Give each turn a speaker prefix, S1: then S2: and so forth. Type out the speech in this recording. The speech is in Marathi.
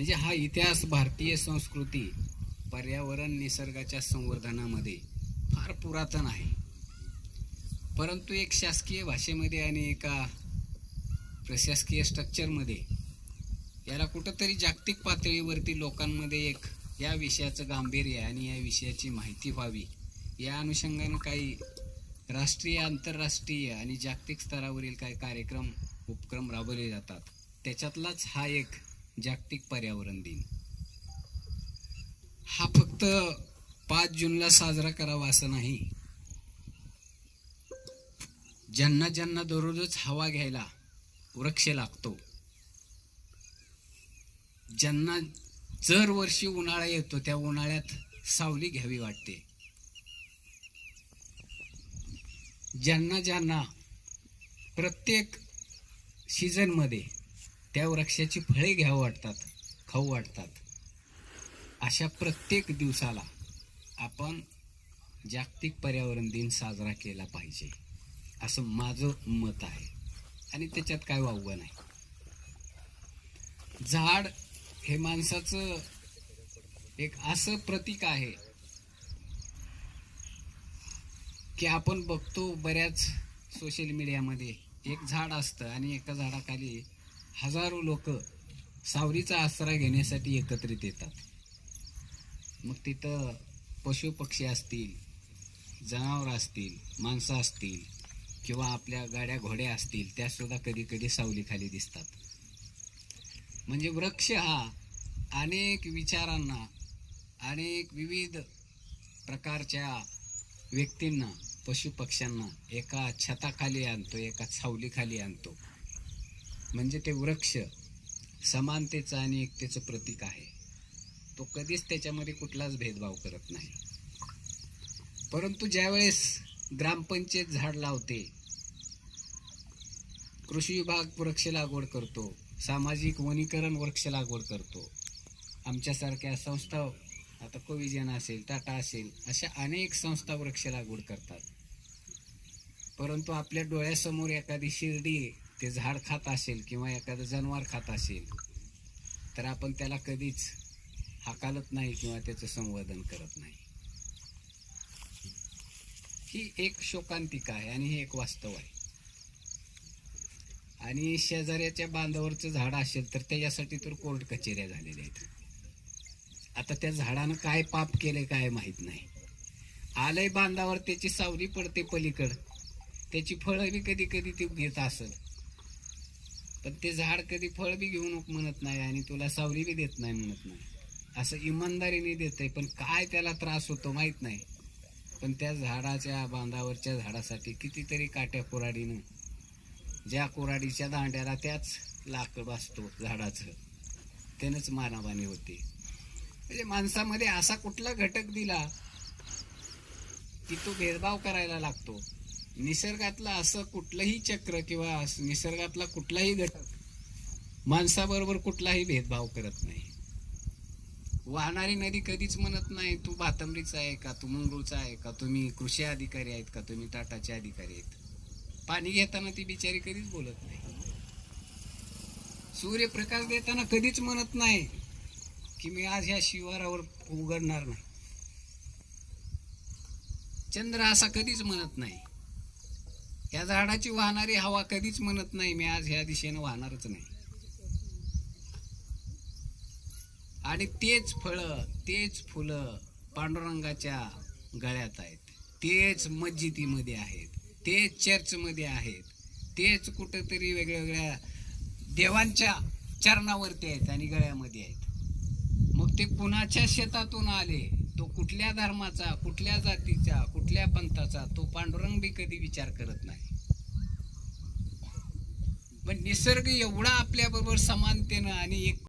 S1: म्हणजे हा इतिहास भारतीय संस्कृती पर्यावरण निसर्गाच्या संवर्धनामध्ये फार पुरातन आहे. परंतु एक शासकीय भाषेमध्ये आणि एका प्रशासकीय स्ट्रक्चरमध्ये याला कुठंतरी जागतिक पातळीवरती लोकांमध्ये एक या विषयाचं गांभीर्य आणि या विषयाची माहिती व्हावी या अनुषंगानं काही राष्ट्रीय आंतरराष्ट्रीय आणि जागतिक स्तरावरील काही कार्यक्रम उपक्रम राबवले जातात. त्याच्यातलाच हा एक जागतिक पर्यावरण दिन. हा फक्त पाच जूनला साजरा करावा असं नाही. ज्यांना ज्यांना दररोजच हवा घ्यायला वृक्ष लागतो ज्यांना जर वर्षी उन्हाळा येतो त्या उन्हाळ्यात सावली घ्यावी वाटते. ज्यांना ज्यांना प्रत्येक सीझनमध्ये त्या वृक्षाची फळे घ्यावं वाटतात खाऊ वाटतात. अशा प्रत्येक दिवसाला आपण जागतिक पर्यावरण दिन साजरा केला पाहिजे असं माझं मत आहे. आणि त्याच्यात काय वावगं नाही. झाड हे माणसाचं एक असं प्रतीक आहे की आपण बघतो बऱ्याच सोशल मीडियामध्ये एक झाड असतं आणि एका झाडाखाली हजारो लोक सावलीचा आसरा घेण्यासाठी एकत्रित येतात. मग तिथं पशुपक्षी असतील जनावरं असतील माणसं असतील किंवा आपल्या गाड्या घोड्या असतील त्यासुद्धा कधी कधी सावलीखाली दिसतात. म्हणजे वृक्ष हा अनेक विचारांना अनेक विविध प्रकारच्या व्यक्तींना पशुपक्ष्यांना एका छताखाली आणतो एका सावलीखाली आणतो. म्हणजे ते वृक्ष समानतेचं आणि एकतेचं प्रतीक आहे. तो कधीच त्याच्यामध्ये कुठलाच भेदभाव करत नाही. परंतु ज्यावेळेस ग्रामपंचायत झाड लावते कृषी विभाग वृक्ष लागवड करतो सामाजिक वनीकरण वृक्ष लागवड करतो आमच्यासारख्या संस्था आता कोविजन असेल टाटा असेल अशा अनेक संस्था वृक्ष लागवड करतात. परंतु आपल्या डोळ्यासमोर एखादी शिर्डी ते झाड खात असेल किंवा एखादं जनावर खात असेल तर आपण त्याला कधीच हाकालत नाही किंवा त्याचं संवर्धन करत नाही. ही एक शोकांतिका आहे आणि हे एक वास्तव आहे. आणि शेजाऱ्याच्या बांधावरचं झाड असेल तर त्याच्यासाठी तर कोर्ट कचेऱ्या झालेल्या आहेत. आता त्या झाडानं काय पाप केले काय माहीत नाही. आलंय बांधावर त्याची सावली पडते पलीकड. त्याची फळं बी कधी कधी ती घेत असत. पण ते झाड कधी फळ बी घेऊ नको म्हणत नाही आणि तुला सावली बी देत नाही म्हणत नाही. असं इमानदारीने देत पण काय त्याला त्रास होतो माहीत नाही. पण त्या झाडाच्या बांधावरच्या झाडासाठी कितीतरी काट्या कुराडीनं ज्या कुराडीच्या दांड्याला त्याच लाकड असतो झाडाचं. त्यानंच मानाबानी होते. म्हणजे माणसामध्ये असा कुठला घटक दिला की तो भेदभाव करायला लागतो. निसर्गातलं असं कुठलंही चक्र किंवा निसर्गातला कुठलाही घटक माणसाबरोबर कुठलाही भेदभाव करत नाही. वाहणारी नदी कधीच म्हणत नाही तू भातंबरीचा आहे का? तू मंगळूचा आहे का? तुम्ही कृषी अधिकारी आहेत का? तुम्ही टाटाचे अधिकारी आहेत. पाणी घेताना ती बिचारी कधीच बोलत नाही. सूर्यप्रकाश देताना कधीच म्हणत नाही की मी आज ह्या शिवारावर उघडणार नाही. चंद्र असा कधीच म्हणत नाही. या झाडाची वाहणारी हवा कधीच म्हणत नाही मी आज ह्या दिशेनं वाहणारच नाही. आणि तेच फळं तेच फुलं पांडुरंगाच्या गळ्यात आहेत. तेच मस्जिदीमध्ये आहेत तेच चर्चमध्ये आहेत तेच कुठंतरी वेगवेगळ्या देवांच्या चरणावरती आहेत आणि गळ्यामध्ये आहेत. मग ते कुणाच्या शेतातून आले? तो कुठल्या धर्माचा कुठल्या जातीचा कुठल्या पंथाचा तो पांडुरंग बी कधी विचार करत नाही. पण निसर्ग एवढा आपल्याबरोबर समानतेनं आणि एक